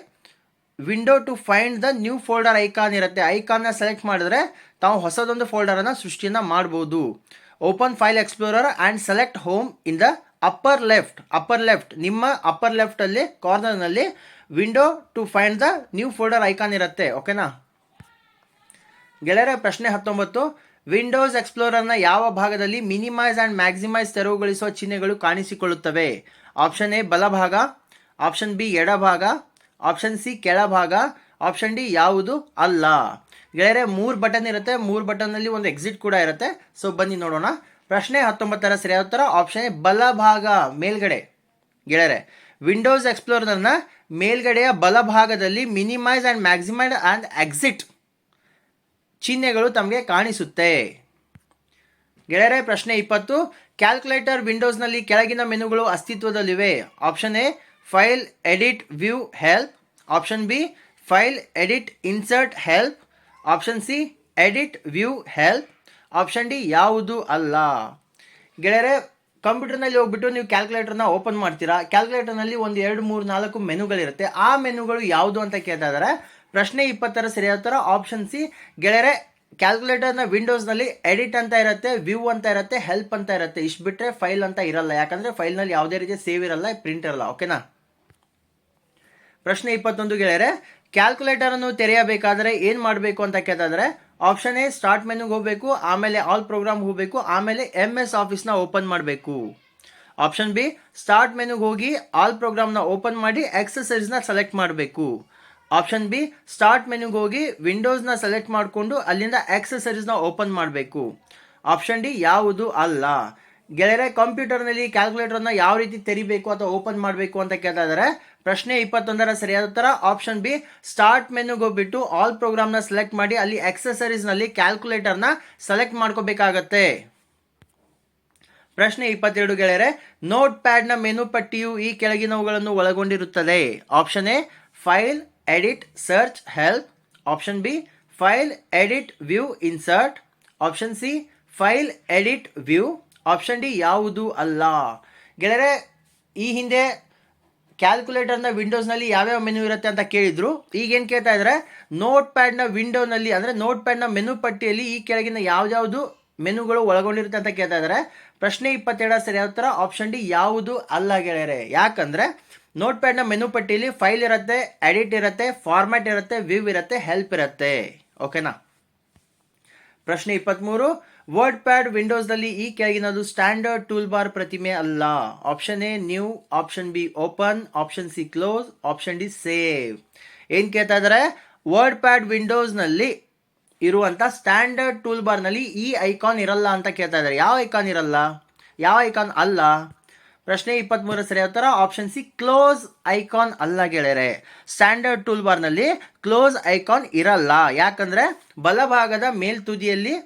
window to find the new folder icon ಇರುತ್ತೆ. ಐಕಾನ್ನ ಸೆಲೆಕ್ಟ್ ಮಾಡಿದ್ರೆ ತಾವು ಹೊಸದೊಂದು ಫೋಲ್ಡರನ್ನು ಸೃಷ್ಟಿಯನ್ನು ಮಾಡ್ಬೋದು. Open file explorer and select home in the upper left upper left ನಿಮ್ಮ ಅಪ್ಪರ್ ಲೆಫ್ಟಲ್ಲಿ ಕಾರ್ನರ್ನಲ್ಲಿ window to find the new folder icon ಇರುತ್ತೆ. ಓಕೆನಾ ಗೆಳೆಯರ, ಪ್ರಶ್ನೆ ಹತ್ತೊಂಬತ್ತು. ವಿಂಡೋಸ್ ಎಕ್ಸ್ಪ್ಲೋರರ್ನ ಯಾವ ಭಾಗದಲ್ಲಿ ಮಿನಿಮೈಸ್ ಆ್ಯಂಡ್ ಮ್ಯಾಕ್ಸಿಮೈಸ್ ತೆರವುಗೊಳಿಸುವ ಚಿಹ್ನೆಗಳು ಕಾಣಿಸಿಕೊಳ್ಳುತ್ತವೆ? ಆಪ್ಷನ್ ಎ ಬಲಭಾಗ. ಆಪ್ಷನ್ ಬಿ ಎಡಭಾಗ. ಆಪ್ಷನ್ ಸಿ ಕೆಳಭಾಗ. ಆಪ್ಷನ್ ಡಿ ಯಾವುದು? ಅಲ್ಲ. ಗೆಳೆಯರೆ, ಮೂರು ಬಟನ್ ಇರುತ್ತೆ. ಮೂರು ಬಟನ್ನಲ್ಲಿ ಒಂದು ಎಕ್ಸಿಟ್ ಕೂಡ ಇರುತ್ತೆ. ಸೊ ಬನ್ನಿ ನೋಡೋಣ. ಪ್ರಶ್ನೆ ಹತ್ತೊಂಬತ್ತರ ಸರಿಯಾದ ಉತ್ತರ. ಆಪ್ಷನ್ ಎ ಬಲಭಾಗ, ಮೇಲ್ಗಡೆ. ಗೆಳೆಯರೆ ವಿಂಡೋಸ್ ಎಕ್ಸ್ಪ್ಲೋರರ್ನ ಮೇಲ್ಗಡೆಯ ಬಲಭಾಗದಲ್ಲಿ minimize and maximized and exit ಚಿಹ್ನೆಗಳು ತಮಗೆ ಕಾಣಿಸುತ್ತೆ. ಗೆಳೆಯರೆ, ಪ್ರಶ್ನೆ ಇಪ್ಪತ್ತು. ಕ್ಯಾಲ್ಕುಲೇಟರ್ ವಿಂಡೋಸ್ನಲ್ಲಿ ಕೆಳಗಿನ ಮೆನುಗಳು ಅಸ್ತಿತ್ವದಲ್ಲಿವೆ. Option A file edit view help option B file edit insert help option C edit view help option D ಯಾವುದು ಅಲ್ಲ. ಗೆಳೆಯರೆ, ಕಂಪ್ಯೂಟರ್ನಲ್ಲಿ ಹೋಗ್ಬಿಟ್ಟು ನೀವು ಕ್ಯಾಲ್ಕುಲೇಟರ್ನ ಓಪನ್ ಮಾಡ್ತೀರಾ? ಕ್ಯಾಲ್ಕುಲೇಟರ್ನಲ್ಲಿ ಒಂದು ಎರಡು, ಮೂರು, ನಾಲ್ಕು ಮೆನುಗಳಿರುತ್ತೆ. ಆ ಮೆನುಗಳು ಯಾವುದು ಅಂತ ಕೇಳ್ತಾ ಇದ್ದಾರೆ. ಪ್ರಶ್ನೆ ಇಪ್ಪತ್ತರ ಸರಿಯಾದ ಉತ್ತರ ಆಪ್ಷನ್ ಸಿ ಗೆಳೆಯರೆ ಕ್ಯಾಲ್ಕುಲೇಟರ್ನ ವಿಂಡೋಸ್ನಲ್ಲಿ ಎಡಿಟ್ ಅಂತ ಇರುತ್ತೆ ವ್ಯೂ ಅಂತ ಇರುತ್ತೆ ಹೆಲ್ಪ್ ಅಂತ ಇರುತ್ತೆ. ಇಷ್ಟು ಬಿಟ್ಟರೆ ಫೈಲ್ ಅಂತ ಇರಲ್ಲ. ಯಾಕಂದರೆ ಫೈಲ್ನಲ್ಲಿ ಯಾವುದೇ ರೀತಿ ಸೇವ್ ಇರಲ್ಲ ಪ್ರಿಂಟ್ ಇರಲ್ಲ. ಓಕೆನಾ ಪ್ರಶ್ನೆ ಇಪ್ಪತ್ತೊಂದು ಗೆಳೆಯರೆ ಕ್ಯಾಲ್ಕುಲೇಟರ್ ಅನ್ನು ತೆರೆಯಬೇಕಾದರೆ ಏನು ಮಾಡಬೇಕು ಅಂತ ಕೇಳಿದ್ರೆ ಆಪ್ಷನ್ ಎ ಸ್ಟಾರ್ಟ್ ಮೆನುಗೆ ಹೋಗಬೇಕು, ಆಮೇಲೆ ಆಲ್ ಪ್ರೋಗ್ರಾಮ್ ಹೋಗಬೇಕು, ಆಮೇಲೆ ಎಂ ಎಸ್ ಆಫೀಸ್ನ ಓಪನ್ ಮಾಡಬೇಕು. ಆಪ್ಷನ್ ಬಿ ಸ್ಟಾರ್ಟ್ ಮೆನುಗೆ ಹೋಗಿ ಆಲ್ ಪ್ರೋಗ್ರಾಮ್ನ ಓಪನ್ ಮಾಡಿ ಎಕ್ಸಸೈಸ್ನ ಸೆಲೆಕ್ಟ್ ಮಾಡಬೇಕು. ಆಪ್ಷನ್ ಬಿ ಸ್ಟಾರ್ಟ್ ಮೆನುಗೆ ಹೋಗಿ ವಿಂಡೋಸ್ನ ಸೆಲೆಕ್ಟ್ ಮಾಡಿಕೊಂಡು ಅಲ್ಲಿಂದ ಎಕ್ಸಸರೀಸ್ನ ಓಪನ್ ಮಾಡಬೇಕು. ಆಪ್ಷನ್ ಡಿ ಯಾವುದು ಅಲ್ಲ. ಗೆಳೆಯರೆ ಕಂಪ್ಯೂಟರ್ನಲ್ಲಿ ಕ್ಯಾಲ್ಕುಲೇಟರ್ನ ಯಾವ ರೀತಿ ತೆರಿಬೇಕು ಅಥವಾ ಓಪನ್ ಮಾಡಬೇಕು ಅಂತ ಕೇಳ್ತಾ ಇದ್ದಾರೆ ಪ್ರಶ್ನೆ ಇಪ್ಪತ್ತೊಂದರ ಸರಿಯಾದ ಉತ್ತರ ಆಪ್ಷನ್ ಬಿ ಸ್ಟಾರ್ಟ್ ಮೆನುಗೆ ಹೋಗ್ಬಿಟ್ಟು ಆಲ್ ಪ್ರೋಗ್ರಾಮ್ನ ಸೆಲೆಕ್ಟ್ ಮಾಡಿ ಅಲ್ಲಿ ಎಕ್ಸಸರೀಸ್ನಲ್ಲಿ ಕ್ಯಾಲ್ಕುಲೇಟರ್ನ ಸೆಲೆಕ್ಟ್ ಮಾಡ್ಕೋಬೇಕಾಗತ್ತೆ. ಪ್ರಶ್ನೆ ಇಪ್ಪತ್ತೆರಡು ಗೆಳೆಯರೆ ನೋಟ್ ಪ್ಯಾಡ್ನ ಮೆನು ಪಟ್ಟಿಯು ಈ ಕೆಳಗಿನವುಗಳನ್ನು ಒಳಗೊಂಡಿರುತ್ತದೆ. Option A file edit search help option B file edit view insert option C file edit view option D ಯಾವುದು ಅಲ್ಲ. ಗೆಳೆಯರೆ, ಈ ಹಿಂದೆ ಕ್ಯಾಲ್ಕುಲೇಟರ್ನ ವಿಂಡೋಸ್ನಲ್ಲಿ ಯಾವ್ಯಾವ ಮೆನು ಇರುತ್ತೆ ಅಂತ ಕೇಳಿದ್ರು. ಈಗ ಏನು ಕೇಳ್ತಾ ಇದ್ದಾರೆ ನೋಟ್ ಪ್ಯಾಡ್ನ ವಿಂಡೋನಲ್ಲಿ ಅಂದರೆ ನೋಟ್ ಪ್ಯಾಡ್ನ ಮೆನು ಪಟ್ಟಿಯಲ್ಲಿ ಈ ಕೆಳಗಿನ ಯಾವ್ಯಾವುದು ಮೆನುಗಳು ಒಳಗೊಂಡಿರುತ್ತೆ ಅಂತ ಕೇಳ್ತಾ ಇದ್ದಾರೆ ಪ್ರಶ್ನೆ ಇಪ್ಪತ್ತೆರಡರ ಸರಿಯಾದ ಉತ್ತರ ಆಪ್ಷನ್ ಡಿ ಯಾವುದು ಅಲ್ಲ ಗೆಳೆಯರೆ. ಯಾಕಂದರೆ ನೋಟ್ ಪ್ಯಾಡ್ನ ಮೆನು ಪಟ್ಟಿಯಲ್ಲಿ ಫೈಲ್ ಇರುತ್ತೆ ಎಡಿಟ್ ಇರುತ್ತೆ ಫಾರ್ಮ್ಯಾಟ್ ಇರುತ್ತೆ ವ್ಯೂ ಇರುತ್ತೆ ಹೆಲ್ಪ್ ಇರುತ್ತೆ. ಓಕೆನಾ ಪ್ರಶ್ನೆ ಇಪ್ಪತ್ತ್ಮೂರು ವರ್ಡ್ ಪ್ಯಾಡ್ ವಿಂಡೋಸ್ನಲ್ಲಿ ಈ ಕೆಳಗಿನದು ಸ್ಟ್ಯಾಂಡರ್ಡ್ ಟೂಲ್ ಬಾರ್ ಪ್ರತಿಮೆ ಅಲ್ಲ. Option A new option B open option C close option D save ಏನು ಕೇಳ್ತಾ ಇದ್ದಾರೆ ವರ್ಡ್ ಪ್ಯಾಡ್ ವಿಂಡೋಸ್ನಲ್ಲಿ ಇರುವಂಥ ಸ್ಟ್ಯಾಂಡರ್ಡ್ ಟೂಲ್ ಬಾರ್ನಲ್ಲಿ ಈ ಐಕಾನ್ ಇರಲ್ಲ ಅಂತ ಕೇಳ್ತಾ ಇದ್ದಾರೆ ಯಾವ ಐಕಾನ್ ಇರಲ್ಲ? ಯಾವ ಐಕಾನ್ ಅಲ್ಲ? ಪ್ರಶ್ನೆ ಇಪ್ಪತ್ತ್ಮೂರ ಸರಿ ಉತ್ತರ. ಆಪ್ಷನ್ ಸಿ ಕ್ಲೋಸ್ ಐಕಾನ್ ಅಲ್ಲ ಗೆಳೆಯರೆ. ಸ್ಟ್ಯಾಂಡರ್ಡ್ ಟೂಲ್ ಬಾರ್ನಲ್ಲಿ ಕ್ಲೋಸ್ ಐಕಾನ್ ಇರಲ್ಲ. ಯಾಕಂದರೆ ಬಲಭಾಗದ ಮೇಲ್ತುದಿಯಲ್ಲಿ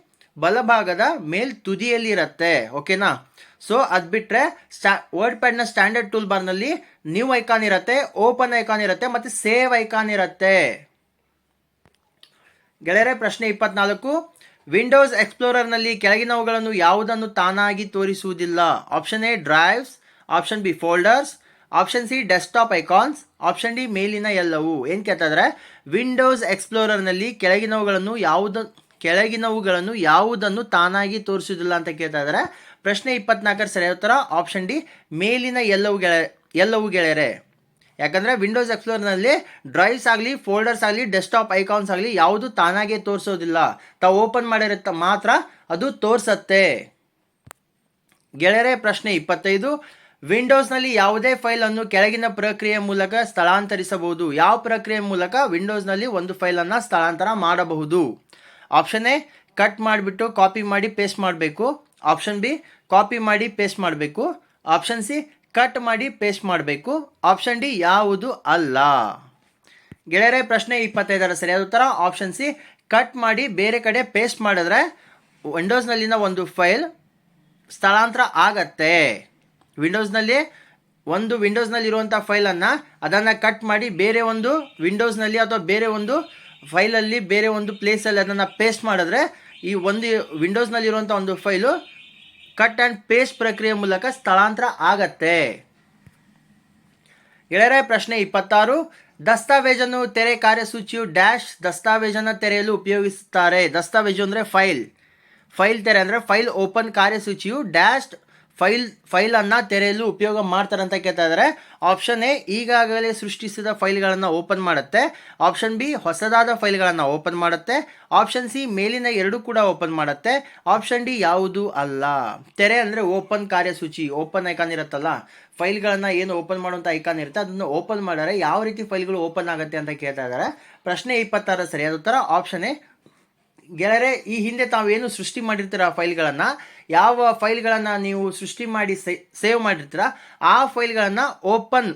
ಬಲಭಾಗದ ಮೇಲ್ ತುದಿಯಲ್ಲಿ ಇರುತ್ತೆ ಓಕೆನಾ? ಸೊ ಅದು ಬಿಟ್ಟರೆ ಸ್ಟಾ ವರ್ಡ್ ಪ್ಯಾಡ್ನ ಸ್ಟ್ಯಾಂಡರ್ಡ್ ಟೂಲ್ ಬಾರ್ನಲ್ಲಿ ನ್ಯೂ ಐಕಾನ್ ಇರುತ್ತೆ ಓಪನ್ ಐಕಾನ್ ಇರುತ್ತೆ, ಮತ್ತು ಸೇವ್ ಐಕಾನ್ ಇರುತ್ತೆ. ಗೆಳೆಯರೆ, ಪ್ರಶ್ನೆ ಇಪ್ಪತ್ನಾಲ್ಕು. ವಿಂಡೋಸ್ ಎಕ್ಸ್ಪ್ಲೋರರ್ನಲ್ಲಿ ಕೆಳಗಿನವುಗಳನ್ನು ಯಾವುದನ್ನು ತಾನಾಗಿ ತೋರಿಸುವುದಿಲ್ಲ? Option A drives option B folders option C desktop icons option D ಮೇಲಿನ ಎಲ್ಲವೂ. ಏನು ಕೇಳ್ತಾ ವಿಂಡೋಸ್ ವಿಂಡೋಸ್ ಎಕ್ಸ್ಪ್ಲೋರರ್ನಲ್ಲಿ ಕೆಳಗಿನವುಗಳನ್ನು ಯಾವುದು ಕೆಳಗಿನವುಗಳನ್ನು ಯಾವುದನ್ನು ತಾನಾಗಿ ತೋರಿಸುವುದಿಲ್ಲ ಅಂತ ಕೇಳ್ತಾ ಇದ್ದಾರೆ ಪ್ರಶ್ನೆ ಇಪ್ಪತ್ನಾಲ್ಕರ ಸರಿಯಾದ ಉತ್ತರ ಆಪ್ಷನ್ ಡಿ ಮೇಲಿನ ಎಲ್ಲವು ಗೆಳೆ, ಎಲ್ಲವು ಗೆಳೆಯರೆ. ಯಾಕಂದರೆ ವಿಂಡೋಸ್ ಎಕ್ಸ್ಪ್ಲೋರ್ನಲ್ಲಿ ಡ್ರೈವ್ಸ್ ಆಗಲಿ ಫೋಲ್ಡರ್ಸ್ ಆಗಲಿ ಡೆಸ್ಕ್ಟಾಪ್ ಐಕಾನ್ಸ್ ಆಗಲಿ ಯಾವುದು ತಾನಾಗೆ ತೋರಿಸೋದಿಲ್ಲ. ತಾವು ಓಪನ್ ಮಾಡಿರುತ್ತೆ ಮಾತ್ರ ಅದು ತೋರಿಸತ್ತೆ. ಗೆಳೆಯರೆ, ಪ್ರಶ್ನೆ ಇಪ್ಪತ್ತೈದು. ವಿಂಡೋಸ್ನಲ್ಲಿ ಯಾವುದೇ ಫೈಲನ್ನು ಕೆಳಗಿನ ಪ್ರಕ್ರಿಯೆ ಮೂಲಕ ಸ್ಥಳಾಂತರಿಸಬಹುದು. ಯಾವ ಪ್ರಕ್ರಿಯೆ ಮೂಲಕ? ವಿಂಡೋಸ್ನಲ್ಲಿ ಒಂದು ಫೈಲನ್ನು ಸ್ಥಳಾಂತರ ಮಾಡಬಹುದು. ಆಪ್ಷನ್ ಎ ಕಟ್ ಮಾಡಿಬಿಟ್ಟು ಕಾಪಿ ಮಾಡಿ ಪೇಸ್ಟ್ ಮಾಡಬೇಕು. ಆಪ್ಷನ್ ಬಿ ಕಾಪಿ ಮಾಡಿ ಪೇಸ್ಟ್ ಮಾಡಬೇಕು. ಆಪ್ಷನ್ ಸಿ ಕಟ್ ಮಾಡಿ ಪೇಸ್ಟ್ ಮಾಡಬೇಕು. ಆಪ್ಷನ್ ಡಿ ಯಾವುದು ಅಲ್ಲ. ಗೆಳೆಯರೇ, ಪ್ರಶ್ನೆ ಇಪ್ಪತ್ತೈದರ ಸರಿಯಾದ ಉತ್ತರ. ಆಪ್ಷನ್ ಸಿ ಕಟ್ ಮಾಡಿ ಬೇರೆ ಕಡೆ ಪೇಸ್ಟ್ ಮಾಡಿದ್ರೆ ವಿಂಡೋಸ್ನಲ್ಲಿನ ಒಂದು ಫೈಲ್ ಸ್ಥಳಾಂತರ ಆಗತ್ತೆ. ವಿಂಡೋಸ್ನಲ್ಲಿ ಒಂದು ವಿಂಡೋಸ್ನಲ್ಲಿ ಇರುವಂಥ ಫೈಲನ್ನು ಅದನ್ನು ಕಟ್ ಮಾಡಿ ಬೇರೆ ಒಂದು ವಿಂಡೋಸ್ನಲ್ಲಿ ಅಥವಾ ಬೇರೆ ಒಂದು ಫೈಲಲ್ಲಿ ಬೇರೆ ಒಂದು ಪ್ಲೇಸಲ್ಲಿ ಅದನ್ನು ಪೇಸ್ಟ್ ಮಾಡಿದ್ರೆ ಈ ಒಂದು ವಿಂಡೋಸ್ನಲ್ಲಿರುವಂಥ ಒಂದು ಫೈಲು ಕಟ್ ಆ್ಯಂಡ್ ಪೇಸ್ಟ್ ಪ್ರಕ್ರಿಯೆ ಮೂಲಕ ಸ್ಥಳಾಂತರ ಆಗತ್ತೆ. ಗೆಳೆಯರೆ ಪ್ರಶ್ನೆ ಇಪ್ಪತ್ತಾರು. ದಸ್ತಾವೇಜನ್ನು ತೆರೆ ಕಾರ್ಯಸೂಚಿಯು ಡ್ಯಾಶ್ ದಸ್ತಾವೇಜನ್ನು ತೆರೆಯಲು ಉಪಯೋಗಿಸುತ್ತಾರೆ. ದಸ್ತಾವೇಜು ಅಂದರೆ ಫೈಲ್ ಫೈಲ್ ತೆರೆ ಅಂದರೆ ಫೈಲ್ ಓಪನ್ ಕಾರ್ಯಸೂಚಿಯು ಡ್ಯಾಶ್ ಫೈಲ್, ಫೈಲನ್ನು ತೆರೆಯಲು ಉಪಯೋಗ ಮಾಡ್ತಾರೆ ಅಂತ ಕೇಳ್ತಾ ಇದ್ದಾರೆ ಆಪ್ಷನ್ ಎ, ಈಗಾಗಲೇ ಸೃಷ್ಟಿಸಿದ ಫೈಲ್ಗಳನ್ನು ಓಪನ್ ಮಾಡುತ್ತೆ. ಆಪ್ಷನ್ ಬಿ, ಹೊಸದಾದ ಫೈಲ್ಗಳನ್ನು ಓಪನ್ ಮಾಡುತ್ತೆ. ಆಪ್ಷನ್ ಸಿ, ಮೇಲಿನ ಎರಡು ಕೂಡ ಓಪನ್ ಮಾಡುತ್ತೆ. ಆಪ್ಷನ್ ಡಿ, ಯಾವುದು ಅಲ್ಲ. ತೆರೆ ಅಂದರೆ ಓಪನ್ ಕಾರ್ಯಸೂಚಿ, ಓಪನ್ ಐಕಾನ್ ಇರುತ್ತಲ್ಲ. ಫೈಲ್ಗಳನ್ನು ಏನು ಓಪನ್ ಮಾಡುವಂಥ ಐಕಾನ್ ಇರುತ್ತೆ, ಅದನ್ನು ಓಪನ್ ಮಾಡಿದ್ರೆ ಯಾವ ರೀತಿ ಫೈಲ್ಗಳು ಓಪನ್ ಆಗುತ್ತೆ ಅಂತ ಕೇಳ್ತಾ ಇದ್ದಾರೆ ಪ್ರಶ್ನೆ ಇಪ್ಪತ್ತಾರ ಸರಿಯಾದ ಉತ್ತರ ಆಪ್ಷನ್ ಎ. ಗೆಳೆಯರೆ, ಈ ಹಿಂದೆ ತಾವೇನು ಸೃಷ್ಟಿ ಮಾಡಿರ್ತೀರ ಆ ಫೈಲ್ಗಳನ್ನು? ಯಾವ ಫೈಲ್ಗಳನ್ನು ನೀವು ಸೃಷ್ಟಿ ಮಾಡಿ ಸೇವ್ ಮಾಡಿರ್ತೀರ, ಆ ಫೈಲ್ಗಳನ್ನು ಓಪನ್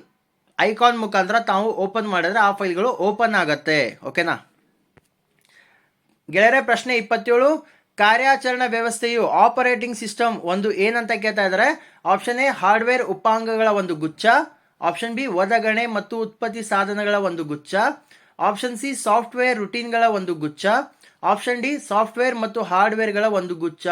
ಐಕಾನ್ ಮುಖಾಂತರ ತಾವು ಓಪನ್ ಮಾಡಿದ್ರೆ ಆ ಫೈಲ್ಗಳು ಓಪನ್ ಆಗತ್ತೆ. ಓಕೆನಾ? ಗೆಳೆಯರೆ, ಪ್ರಶ್ನೆ ಇಪ್ಪತ್ತೇಳು. ಕಾರ್ಯಾಚರಣಾ ವ್ಯವಸ್ಥೆಯು ಆಪರೇಟಿಂಗ್ ಸಿಸ್ಟಮ್ ಒಂದು ಏನಂತ ಕೇಳ್ತಾ ಇದ್ದಾರೆ? ಆಪ್ಷನ್ ಎ, ಹಾರ್ಡ್ವೇರ್ ಉಪಾಂಗಗಳ ಒಂದು ಗುಚ್ಛ. ಆಪ್ಷನ್ ಬಿ, ಒದಗಣೆ ಮತ್ತು ಉತ್ಪತ್ತಿ ಸಾಧನಗಳ ಒಂದು ಗುಚ್ಛ. ಆಪ್ಷನ್ ಸಿ, ಸಾಫ್ಟ್ವೇರ್ ರುಟೀನ್ಗಳ ಒಂದು ಗುಚ್ಛ. ಆಪ್ಷನ್ ಡಿ, ಸಾಫ್ಟ್ವೇರ್ ಮತ್ತು ಹಾರ್ಡ್ವೇರ್ಗಳ ಒಂದು ಗುಚ್ಛ.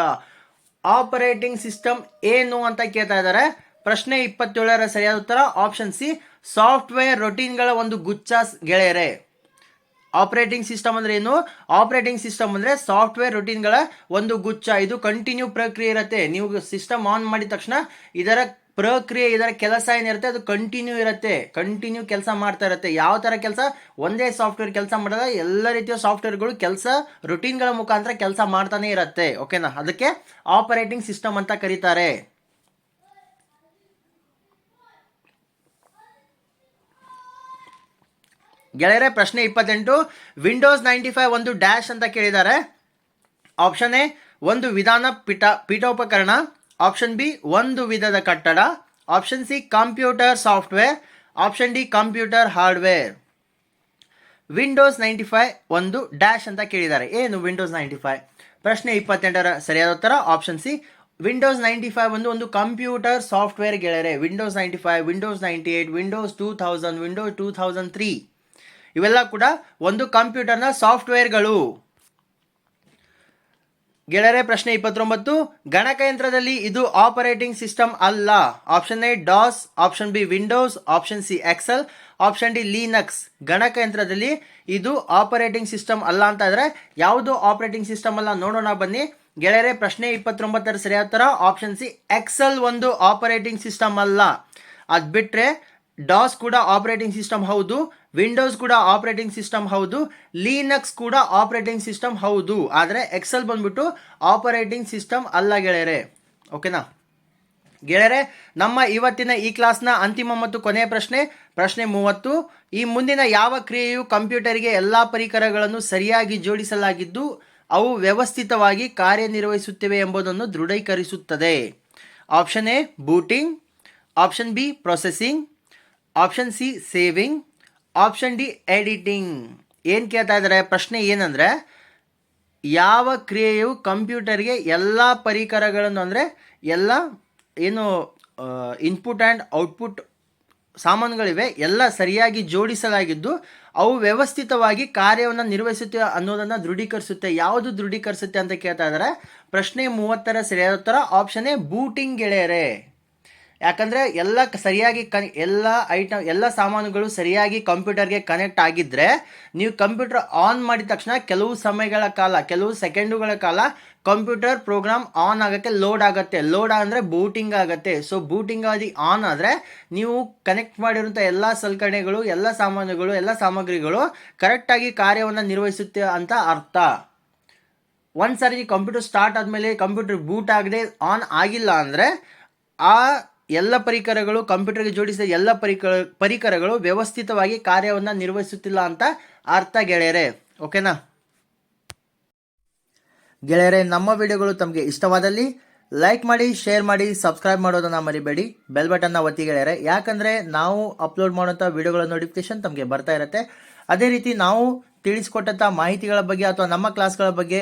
ಆಪರೇಟಿಂಗ್ ಸಿಸ್ಟಮ್ ಏನು ಅಂತ ಕೇಳ್ತಾ ಇದ್ದಾರೆ. ಪ್ರಶ್ನೆ ಇಪ್ಪತ್ತೇಳರ ಸರಿಯಾದ ಉತ್ತರ, ಆಪ್ಷನ್ ಸಿ, ಸಾಫ್ಟ್ವೇರ್ ರೊಟೀನ್ಗಳ ಒಂದು ಗುಚ್ಛ ಗೆಳೆಯರೆ. ಆಪರೇಟಿಂಗ್ ಸಿಸ್ಟಮ್ ಅಂದ್ರೆ ಏನು? ಆಪರೇಟಿಂಗ್ ಸಿಸ್ಟಮ್ ಅಂದ್ರೆ ಸಾಫ್ಟ್ವೇರ್ ರೊಟೀನ್ಗಳ ಒಂದು ಗುಚ್ಛ. ಇದು ಕಂಟಿನ್ಯೂ ಪ್ರಕ್ರಿಯೆ ಇರುತ್ತೆ. ನೀವು ಸಿಸ್ಟಮ್ ಆನ್ ಮಾಡಿದ ತಕ್ಷಣ ಇದರ ಪ್ರಕ್ರಿಯೆ ಇದರ ಕೆಲಸ ಏನಿರುತ್ತೆ, ಅದು ಕಂಟಿನ್ಯೂ ಇರುತ್ತೆ. ಕಂಟಿನ್ಯೂ ಕೆಲಸ ಮಾಡ್ತಾ ಇರುತ್ತೆ. ಯಾವ ಥರ ಕೆಲಸ? ಒಂದೇ ಸಾಫ್ಟ್ವೇರ್ ಕೆಲಸ ಮಾಡಿದಾಗ ಎಲ್ಲ ರೀತಿಯ ಸಾಫ್ಟ್ವೇರ್ಗಳು ಕೆಲಸ ರುಟೀನ್ಗಳ ಮುಖಾಂತರ ಕೆಲಸ ಮಾಡ್ತಾನೆ ಇರುತ್ತೆ. ಓಕೆನಾ ಅದಕ್ಕೆ ಆಪರೇಟಿಂಗ್ ಸಿಸ್ಟಮ್ ಅಂತ ಕರೀತಾರೆ. ಗೆಳೆಯರೆ, ಪ್ರಶ್ನೆ ಇಪ್ಪತ್ತೆಂಟು. ವಿಂಡೋಸ್ ನೈಂಟಿ ಫೈವ್ ಒಂದು ಡ್ಯಾಶ್ ಅಂತ ಕೇಳಿದ್ದಾರೆ. ಆಪ್ಷನ್ ಎ ಒಂದು ವಿಧಾನ ಪೀಠ ಪೀಠೋಪಕರಣ. ಆಪ್ಷನ್ ಬಿ ಒಂದು ವಿಧದ ಕಟ್ಟಡ. Option C computer software option D computer hardware Windows ninety five ಒಂದು ಡ್ಯಾಶ್ ಅಂತ ಕೇಳಿದ್ದಾರೆ. ಏನು ವಿಂಡೋಸ್ ನೈಂಟಿ ಫೈವ್ ಪ್ರಶ್ನೆ ಇಪ್ಪತ್ತೆಂಟರ ಸರಿಯಾದ ಉತ್ತರ option C Windows ninety five ಒಂದು ಒಂದು ಕಂಪ್ಯೂಟರ್ ಸಾಫ್ಟ್ವೇರ್ ಗೆಳೆಯರೆ. Windows ninety five Windows ninety eight Windows two thousand Windows two thousand three ಇವೆಲ್ಲ ಕೂಡ ಒಂದು ಕಂಪ್ಯೂಟರ್ನ ಸಾಫ್ಟ್ವೇರ್ಗಳು ಗೆಳೆಯರೆ, ಪ್ರಶ್ನೆ ಇಪ್ಪತ್ತೊಂಬತ್ತು. ಗಣಕಯಂತ್ರದಲ್ಲಿ ಇದು ಆಪರೇಟಿಂಗ್ ಸಿಸ್ಟಮ್ ಅಲ್ಲ. Option A, DOS. Option B, Windows. Option C, Excel. Option D, Linux. ಗಣಕಯಂತ್ರದಲ್ಲಿ ಇದು ಆಪರೇಟಿಂಗ್ ಸಿಸ್ಟಮ್ ಅಲ್ಲ ಅಂತ ಆದರೆ ಯಾವುದು ಆಪರೇಟಿಂಗ್ ಸಿಸ್ಟಮ್ ಅಲ್ಲ ನೋಡೋಣ ಬನ್ನಿ. ಗೆಳೆಯರೆ, ಪ್ರಶ್ನೆ ಇಪ್ಪತ್ತೊಂಬತ್ತರ ಸರಿಯಾದ ಥರ ಆಪ್ಷನ್ ಸಿ, ಎಕ್ಸೆಲ್ ಒಂದು ಆಪರೇಟಿಂಗ್ ಸಿಸ್ಟಮ್ ಅಲ್ಲ. ಅದು ಬಿಟ್ಟರೆ ಡಾಸ್ ಕೂಡ ಆಪರೇಟಿಂಗ್ ಸಿಸ್ಟಮ್ ಹೌದು. ವಿಂಡೋಸ್ ಕೂಡ ಆಪರೇಟಿಂಗ್ ಸಿಸ್ಟಮ್ ಹೌದು ಲೀನಕ್ಸ್ ಕೂಡ ಆಪರೇಟಿಂಗ್ ಸಿಸ್ಟಮ್ ಹೌದು. ಆದರೆ ಎಕ್ಸೆಲ್ ಬಂದ್ಬಿಟ್ಟು ಆಪರೇಟಿಂಗ್ ಸಿಸ್ಟಮ್ ಅಲ್ಲ ಗೆಳೆಯರೆ. ಓಕೆನಾ ಗೆಳೆಯರೆ, ನಮ್ಮ ಇವತ್ತಿನ ಈ ಕ್ಲಾಸ್ನ ಅಂತಿಮ ಮತ್ತು ಕೊನೆಯ ಪ್ರಶ್ನೆ ಪ್ರಶ್ನೆ ಮೂವತ್ತು. ಈ ಮುಂದಿನ ಯಾವ ಕ್ರಿಯೆಯು ಕಂಪ್ಯೂಟರ್ಗೆ ಎಲ್ಲ ಪರಿಕರಗಳನ್ನು ಸರಿಯಾಗಿ ಜೋಡಿಸಲಾಗಿದ್ದು, ಅವು ವ್ಯವಸ್ಥಿತವಾಗಿ ಕಾರ್ಯನಿರ್ವಹಿಸುತ್ತಿವೆ ಎಂಬುದನ್ನು ದೃಢೀಕರಿಸುತ್ತದೆ? Option A booting option B processing option C saving option D, editing. ಏನು ಕೇಳ್ತಾ ಇದ್ದಾರೆ? ಪ್ರಶ್ನೆ ಏನಂದರೆ, ಯಾವ ಕ್ರಿಯೆಯು ಕಂಪ್ಯೂಟರ್ಗೆ ಎಲ್ಲ ಪರಿಕರಗಳನ್ನು ಅಂದರೆ ಎಲ್ಲ ಏನು ಇನ್ಪುಟ್ ಆ್ಯಂಡ್ ಔಟ್ಪುಟ್ ಸಾಮಾನುಗಳಿವೆ, ಎಲ್ಲ ಸರಿಯಾಗಿ ಜೋಡಿಸಲಾಗಿದ್ದು ಅವು ವ್ಯವಸ್ಥಿತವಾಗಿ ಕಾರ್ಯವನ್ನು ನಿರ್ವಹಿಸುತ್ತೆ ಅನ್ನೋದನ್ನು ದೃಢೀಕರಿಸುತ್ತೆ. ಯಾವುದು ದೃಢೀಕರಿಸುತ್ತೆ ಅಂತ ಕೇಳ್ತಾ ಇದ್ದಾರೆ? ಪ್ರಶ್ನೆ ಮೂವತ್ತರ, ಸರಿಯಾದ ಉತ್ತರ, ಆಪ್ಷನ್ ಎ, ಬೂಟಿಂಗ್ ಗೆಳೆಯರೆ. ಯಾಕಂದರೆ ಎಲ್ಲ ಸರಿಯಾಗಿ ಕನ್, ಎಲ್ಲ ಐಟಮ್ ಎಲ್ಲ ಸಾಮಾನುಗಳು ಸರಿಯಾಗಿ ಕಂಪ್ಯೂಟರ್ಗೆ ಕನೆಕ್ಟ್ ಆಗಿದ್ದರೆ ನೀವು ಕಂಪ್ಯೂಟರ್ ಆನ್ ಮಾಡಿದ ತಕ್ಷಣ ಕೆಲವು ಸಮಯಗಳ ಕಾಲ, ಕೆಲವು ಸೆಕೆಂಡುಗಳ ಕಾಲ ಕಂಪ್ಯೂಟರ್ ಪ್ರೋಗ್ರಾಮ್ ಆನ್ ಆಗೋಕ್ಕೆ ಲೋಡ್ ಆಗುತ್ತೆ. ಲೋಡ್ ಅಂದರೆ ಬೂಟಿಂಗ್ ಆಗುತ್ತೆ. ಸೊ ಬೂಟಿಂಗ್ ಆಗಿ ಆನ್ ಆದರೆ ನೀವು ಕನೆಕ್ಟ್ ಮಾಡಿರುವಂಥ ಎಲ್ಲ ಸಲಕರಣೆಗಳು, ಎಲ್ಲ ಸಾಮಾನುಗಳು, ಎಲ್ಲ ಸಾಮಗ್ರಿಗಳು ಕರೆಕ್ಟಾಗಿ ಕಾರ್ಯವನ್ನು ನಿರ್ವಹಿಸುತ್ತೆ ಅಂತ ಅರ್ಥ. ಒಂದು ಸಾರಿ ಕಂಪ್ಯೂಟರ್ ಸ್ಟಾರ್ಟ್ ಆದಮೇಲೆ ಕಂಪ್ಯೂಟರ್ ಬೂಟ್ ಆಗದೆ ಆನ್ ಆಗಿಲ್ಲ ಅಂದರೆ ಆ ಎಲ್ಲ ಪರಿಕರಗಳು, ಕಂಪ್ಯೂಟರ್ಗೆ ಜೋಡಿಸಿದ ಎಲ್ಲ ಪರಿಕರ, ಪರಿಕರಗಳು ವ್ಯವಸ್ಥಿತವಾಗಿ ಕಾರ್ಯವನ್ನು ನಿರ್ವಹಿಸುತ್ತಿಲ್ಲ ಅಂತ ಅರ್ಥ ಗೆಳೆಯರೆ, ಓಕೆನಾ? ಗೆಳೆಯರೆ, ನಮ್ಮ ವಿಡಿಯೋಗಳು ತಮಗೆ ಇಷ್ಟವಾದಲ್ಲಿ ಲೈಕ್ ಮಾಡಿ, ಶೇರ್ ಮಾಡಿ, ಸಬ್ಸ್ಕ್ರೈಬ್ ಮಾಡೋದನ್ನು ಮರಿಬೇಡಿ. ಬೆಲ್ ಬಟನ್ನ ಒತ್ತಿ ಗೆಳೆಯರೆ. ಯಾಕಂದರೆ ನಾವು ಅಪ್ಲೋಡ್ ಮಾಡೋಂಥ ವಿಡಿಯೋಗಳ ನೋಟಿಫಿಕೇಶನ್ ತಮಗೆ ಬರ್ತಾ ಇರುತ್ತೆ. ಅದೇ ರೀತಿ ನಾವು ತಿಳಿಸ್ಕೊಟ್ಟಂಥ ಮಾಹಿತಿಗಳ ಬಗ್ಗೆ ಅಥವಾ ನಮ್ಮ ಕ್ಲಾಸ್ಗಳ ಬಗ್ಗೆ